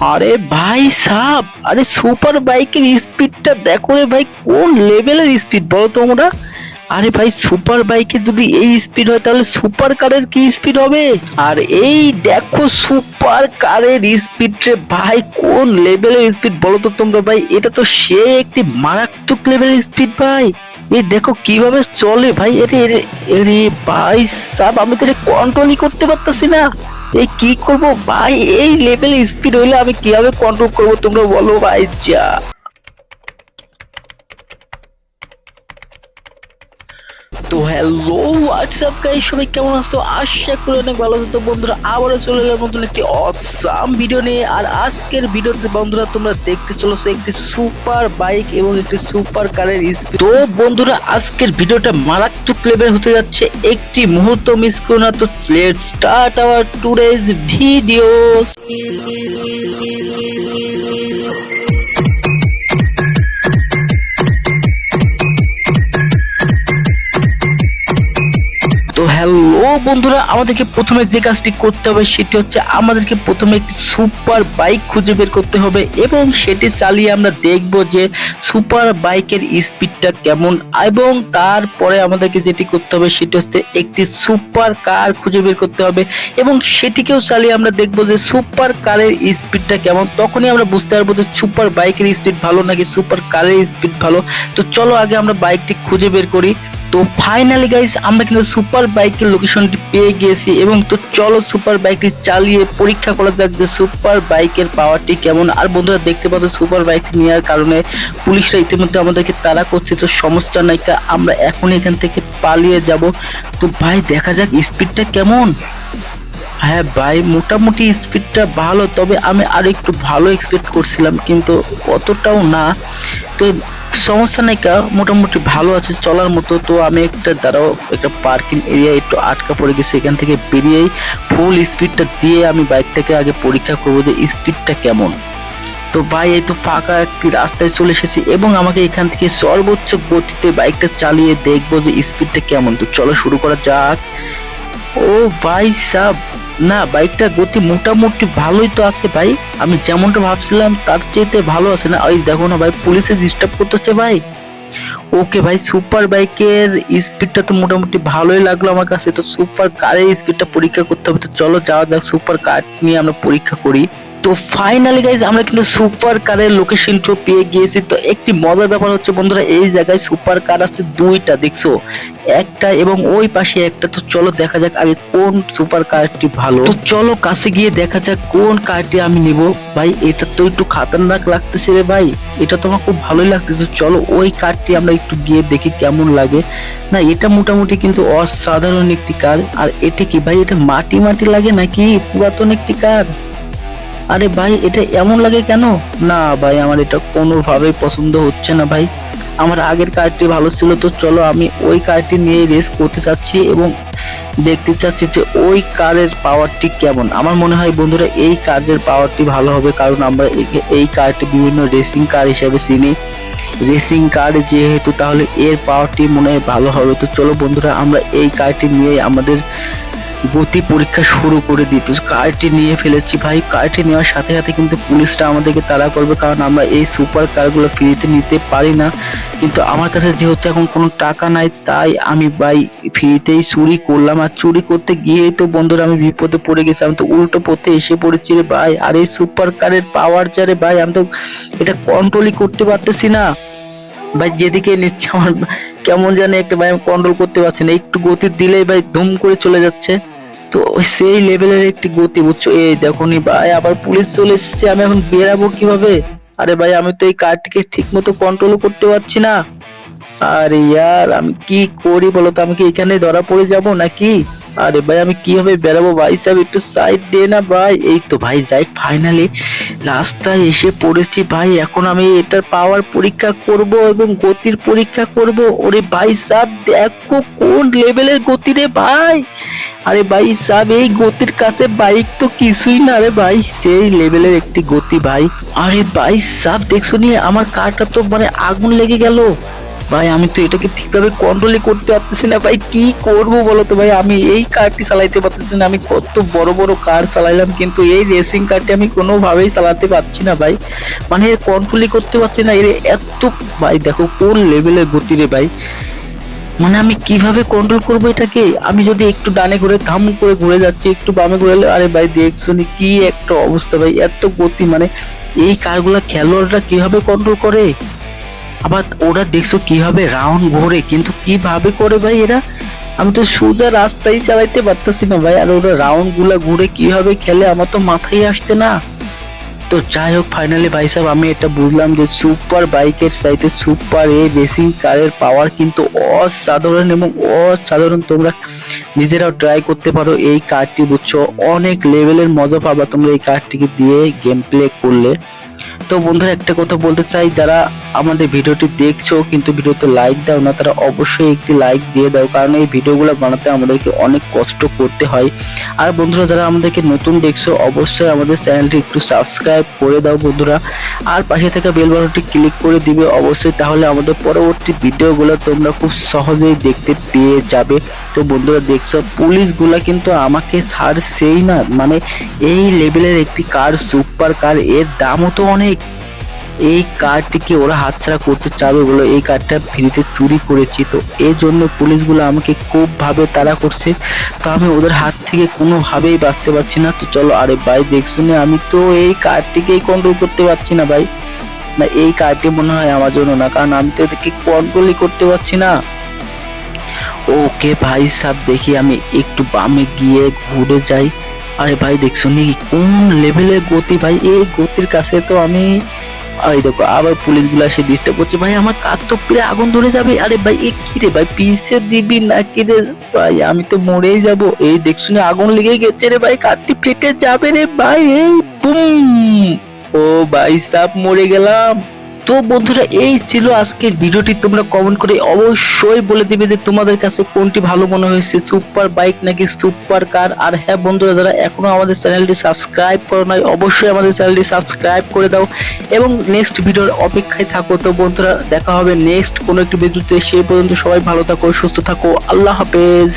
আরে ভাই সাব, আরে সুপার বাইকের স্পিডটা দেখো রে ভাই, কোন লেভেলের স্পিড বলো তোমরা? আরে ভাই, সুপার বাইকের যদি এই স্পিড হয়, তাহলে সুপার কারের কি স্পিড হবে? আর এই দেখো সুপার কারের স্পিড রে ভাই, কোন লেভেলের স্পিড বলো তো তোমরা ভাই? এটা তো সে একটি মারাত্মক লেভেলের স্পিড ভাই। এই দেখো কীভাবে চলে ভাই এরে এরে এরে ভাই সাব, আমি তো কন্ট্রোলই করতে পারতাছি না। এই কি করব? ভাই, এই লেভেল স্পিড হইলে আমি কীভাবে কন্ট্রোল করব তোমরা বলো ভাই যা হ্যালো হোয়াটসঅ্যাপ গাইস সবাই কেমন আছো? আশা করি অনেক ভালো আছো। তো বন্ধুরা, আবারও চলে এলাম নতুন একটি অসাম ভিডিও নিয়ে। আর আজকের ভিডিওতে বন্ধুরা, তোমরা দেখতে চলেছো একটি সুপার বাইক এবং একটি সুপার কারের স্পিড তো বন্ধুরা, আজকের ভিডিওটা মারাত্মক লেভেল হতে যাচ্ছে। একটি মুহূর্ত মিস করো না। তো let's start our today's video বন্ধুরা, আমাদেরকে প্রথমে যে কাজটি করতে হবে সেটি হচ্ছে আমাদেরকে প্রথমে একটি সুপার বাইক খুঁজে বের করতে হবে এবং সেটি চালিয়ে আমরা দেখব যে সুপার বাইকের স্পিডটা কেমন এবং তারপরে আমাদেরকে যেটি করতে হবে সেটি হচ্ছে একটি সুপার কার খুঁজে বের করতে হবে এবং সেটিকেও চালিয়ে আমরা দেখব যে সুপার কারের স্পিডটা কেমন। তখনই আমরা বুঝতে পারব যে সুপার বাইকের স্পিড ভালো নাকি সুপার কারের স্পিড ভালো। তো চলো আগে আমরা বাইকটি খুঁজে বের করি। তো ফাইনালি গাইস আমরা কিন্তু সুপার বাইকের লোকেশনটি পেয়ে গিয়েছি এবং তো চলো সুপার বাইকটি চালিয়ে পরীক্ষা করা যাক যে সুপার বাইকের পাওয়ারটি কেমন। আর বন্ধুরা, দেখতে পাচ্ছ সুপার বাইক নেওয়ার কারণে পুলিশরা ইতিমধ্যে আমাদেরকে তাড়া করছে, তো সমস্যা নাই আমরা এখন এখান থেকে পালিয়ে যাব। তো ভাই, দেখা যাক স্পিডটা কেমন। হ্যাঁ ভাই, মোটামুটি স্পিডটা ভালো, তবে আমি আর একটু ভালো এক্সপেক্ট করছিলাম, কিন্তু অতটাও না। তো সমস্যা নাই কা, মোটামুটি ভালো আছে চলার মতো। তো আমি একটা, দাঁড়াও, একটা পার্কিং এরিয়া একটু আটকা পড়ে গেছি, এখান থেকে বেরিয়েই ফুল স্পিডটা দিয়ে আমি বাইকটাকে আগে পরীক্ষা করব যে স্পিডটা কেমন। তো ভাই, এই তো ফাঁকা একটি রাস্তায় চলে এসেছি এবং আমাকে এখান থেকে সর্বোচ্চ গতিতে বাইকটা চালিয়ে দেখব যে স্পিডটা কেমন। তো চলো শুরু করা যাক। ও ভাই সাব না, বাইকটা গতি মোটামুটি ভালোই তো আছে ভাই। আমি যেমনটা ভাবছিলাম, তার চাইতে ভালো আছে না। ওই দেখো না ভাই, পুলিশে ডিস্টার্ব করতেছে ভাই। ওকে ভাই সুপার বাইকের স্পিডটা তো মোটামুটি ভালোই লাগল আমার কাছে। তো সুপার কারের স্পিডটা পরীক্ষা করতে হবে। তো চলো যাওয়া যাক সুপার কার নিয়ে আমরা পরীক্ষা করি। তো ফাইনালি গাইজ আমরা কিন্তু সুপার কারের লোকেশন লোকেশনটা পেয়ে গিয়েছি। তো একটি মজার ব্যাপার হচ্ছে, বন্ধুরা, এই জায়গায় সুপার কার আছে দুইটা, দেখছ? একটা এবং ওই পাশে একটা। তো চলো দেখা যাক আগে কোন সুপার কারটি ভালো। তো চলো কাছে গিয়ে দেখা যাক কোন কারটি আমি নিব। ভাই, এটা তো একটু খাতারনাক লাগতেছে রে ভাই। এটা তো আমার খুব ভালোই লাগতেছে। চলো ওই কারটি আমরা একটু গিয়ে দেখি কেমন লাগে। না, এটা মোটামুটি কিন্তু অসাধারণ একটি কার আর এটা কি ভাই, এটা মাটি মাটি লাগে নাকি? পুরাতন একটি কার আরে ভাই, এটা এমন লাগে কেন? না ভাই, আমার এটা কোনোভাবেই পছন্দ হচ্ছে না ভাই। আমার আগের কারটি ভালো ছিল, তো চলো আমি ওই কারটি নিয়ে রেস করতে চাচ্ছি এবং দেখতে চাচ্ছি যে ওই কারের পাওয়ারটি কেমন। আমার মনে হয় বন্ধুরা, এই কারের পাওয়ারটি ভালো হবে, কারণ আমরা এই কারটি বিভিন্ন রেসিং কার হিসেবে চিনি। রেসিং কার যেহেতু, তাহলে এর পাওয়ারটি মনে হয় ভালো হবে। তো চলো বন্ধুরা, আমরা এই কারটি নিয়ে আমাদের গতি পরীক্ষা শুরু করে দিত কারটি নিয়ে ফেলেছি ভাই। কারটি নেওয়ার সাথে সাথে কিন্তু পুলিশটা আমাদেরকে তাড়া করবে কারণ আমরা এই সুপার কারগুলো ফ্রিতে নিতে পারি না। কিন্তু আমার কাছে যেহেতু এখন কোনো টাকা নাই, তাই আমি ভাই ফ্রিতেই চুরি করলাম। আর চুরি করতে গিয়েই তো বন্ধুরা আমি বিপদে পড়ে গেছি। আমি তো উল্টো পথে এসে পড়েছি রে ভাই। আর এই সুপার কারের পাওয়ার যারে ভাই, আমি তো এটা কন্ট্রোলই করতে পারতেছি না। ভাই, যেদিকে নিচ্ছে আমার কেমন জানি একটা ভাই আমি কন্ট্রোল করতে পারছি না। একটু গতি দিলেই ভাই ধুম করে চলে যাচ্ছে। তো সেই লেভেলের একটি গতি, বুঝছ? এই দেখো নি ভাই, আবার পুলিশ চলে এসেছে, আমি এখন বেরাবো কীভাবে? আরে ভাই, আমি তো এই কারটিকে ঠিক মতো কন্ট্রোল করতে পারছি না। আরে ইয়ার, আমি কি করি বলো তো? আমি কি এখানে ধরা পড়ে যাব নাকি? আরে ভাই, আমি কীভাবে বেরাবো ভাই? সাহেব একটু সাইড দে না ভাই। এই তো ভাই, যাই ফাইনালি রাস্তায় এসে পড়েছি ভাই। এখন আমি এটার পাওয়ার পরীক্ষা করব এবং গতির পরীক্ষা করব। ওরে ভাই সাহেব দেখো কোন লেভেলের গতি রে ভাই। আরে ভাই সাহেব এই গতির কাছে বাইক তো কিছুই না রে ভাই। সেই লেভেলের একটি গতি ভাই। আরে ভাই সাহেব দেখছ নি? আমার কারটা তো মানে আগুন লেগে গেল। ভাই, আমি তো এটাকে ঠিকভাবে কন্ট্রোলই করতে পারতেছি না ভাই, কি করব বলো তো ভাই? আমি এই কারটি চালাইতে পারতেছি না, আমি কত বড় বড় কার চালাইলাম, কিন্তু এই রেসিং কারটি আমি কোনোভাবেই চালাতে পারছি না ভাই। মানে কন্ট্রোলই করতে পারছি না, এর এত ভাই, দেখো কোন লেভেলের গতি রে ভাই। মানে আমি কীভাবে কন্ট্রোল করব এটাকে? আমি যদি একটু ডানে ঘুরে থাম করে ঘুরে যাচ্ছি, একটু বামে ঘুরে আরে ভাই, দেখছ নি কি একটা অবস্থা ভাই, এত গতি মানে এই কারগুলা খেলোয়াড়রা কীভাবে কন্ট্রোল করে? আবার ওরা দেখছ কীভাবে রাউন্ড ঘোরে কিন্তু কীভাবে করে ভাই এরা? আমি তো সোজা রাস্তায় চালাইতে পারতেছি না ভাই, আর ওরা রাউন্ডগুলা ঘুরে কীভাবে খেলে আমার তো মাথায় আসছে না। তো যাই হোক ফাইনালি ভাই সাহেব, আমি এটা বুঝলাম যে সুপার বাইকের চাইতে সুপার এ রেসিং কারের পাওয়ার কিন্তু অসাধারণ এবং অসাধারণ। তোমরা নিজেরাও ট্রাই করতে পারো এই কারটি বুঝছ? অনেক লেভেলের মজা পাবা তোমরা এই কারটিকে দিয়ে গেম প্লে করলে। তো বন্ধুরা, একটা কথা বলতে চাই, যারা আমাদের ভিডিওটি দেখছ কিন্তু ভিডিওতে লাইক দাও না, তারা অবশ্যই একটি লাইক দিয়ে দাও, কারণ এই ভিডিওগুলো বানাতে আমাদেরকে অনেক কষ্ট করতে হয়। আর বন্ধুরা, যারা আমাদেরকে নতুন দেখছ, অবশ্যই আমাদের চ্যানেলটি একটু সাবস্ক্রাইব করে দাও বন্ধুরা। আর পাশে থাকা বেল বাটনটি ক্লিক করে দিবে অবশ্যই, তাহলে আমাদের পরবর্তী ভিডিওগুলো তোমরা খুব সহজেই দেখতে পেয়ে যাবে। তো বন্ধুরা, দেখছ, পুলিশগুলা কিন্তু আমাকে ছাড়ছেই না। মানে এই লেভেলের একটি কার সুপার কার এর দামও তো অনেক। এই কার্ডটিকে ওরা হাতছাড়া করতে চাবে বলে এই কারটা ফ্রিতে চুরি করেছি। তো এই জন্য পুলিশগুলো আমাকে খুব ভাবে তাড়া করছে। তো আমি ওদের হাত থেকে কোনোভাবেই বাঁচতে পারছি না। তো চলো আরে ভাই, দেখ শুনে আমি তো এই কার্ডটিকেই কন্ট্রোল করতে পারছি না ভাই। না, এই কার্ডটি মনে হয় আমার জন্য না, কারণ আমি তো এদেরকে কন্ট্রোলই করতে পারছি না। ওকে ভাই সাব, দেখি আমি একটু বামে গিয়ে ঘুরে যাই। আরে ভাই দেখছ নি কোন লেভেলের গতি ভাই? এই গতির কাছে তো আমি এই দেখো, আবার পুলিশগুলা সে ডিস্টার্ব করছে। ভাই, আমার কাক তো প্লে আগুন ধরে যাবে। আরে ভাই, এ কি রে ভাই পিসে দিবি না কি রে? ভাই, আমি তো মরেই যাব। এই দেখ শুনে আগুন লেগে গেছে রে ভাই কারটি ফেটে যাবে রে ভাই, এই বুম। ও ভাই, সাপ মরে গেলাম। তো বন্ধুরা, এই ছিল আজকের ভিডিওটি। তোমরা কমেন্ট করে অবশ্যই বলে দিবে যে তোমাদের কাছে কোনটি ভালো মনে হয়েছে। সুপার বাইক নাকি সুপার কার আর হ্যাঁ বন্ধুরা, যারা এখনও আমাদের চ্যানেলটি সাবস্ক্রাইব করো নাই, অবশ্যই আমাদের চ্যানেলটি সাবস্ক্রাইব করে দাও। এবং নেক্সট ভিডিওর অপেক্ষায় থাকো। তো বন্ধুরা, দেখা হবে নেক্সট কোনো একটি ভিডিওতে। সেই পর্যন্ত সবাই ভালো থাকো, সুস্থ থাকো। আল্লাহ হাফেজ।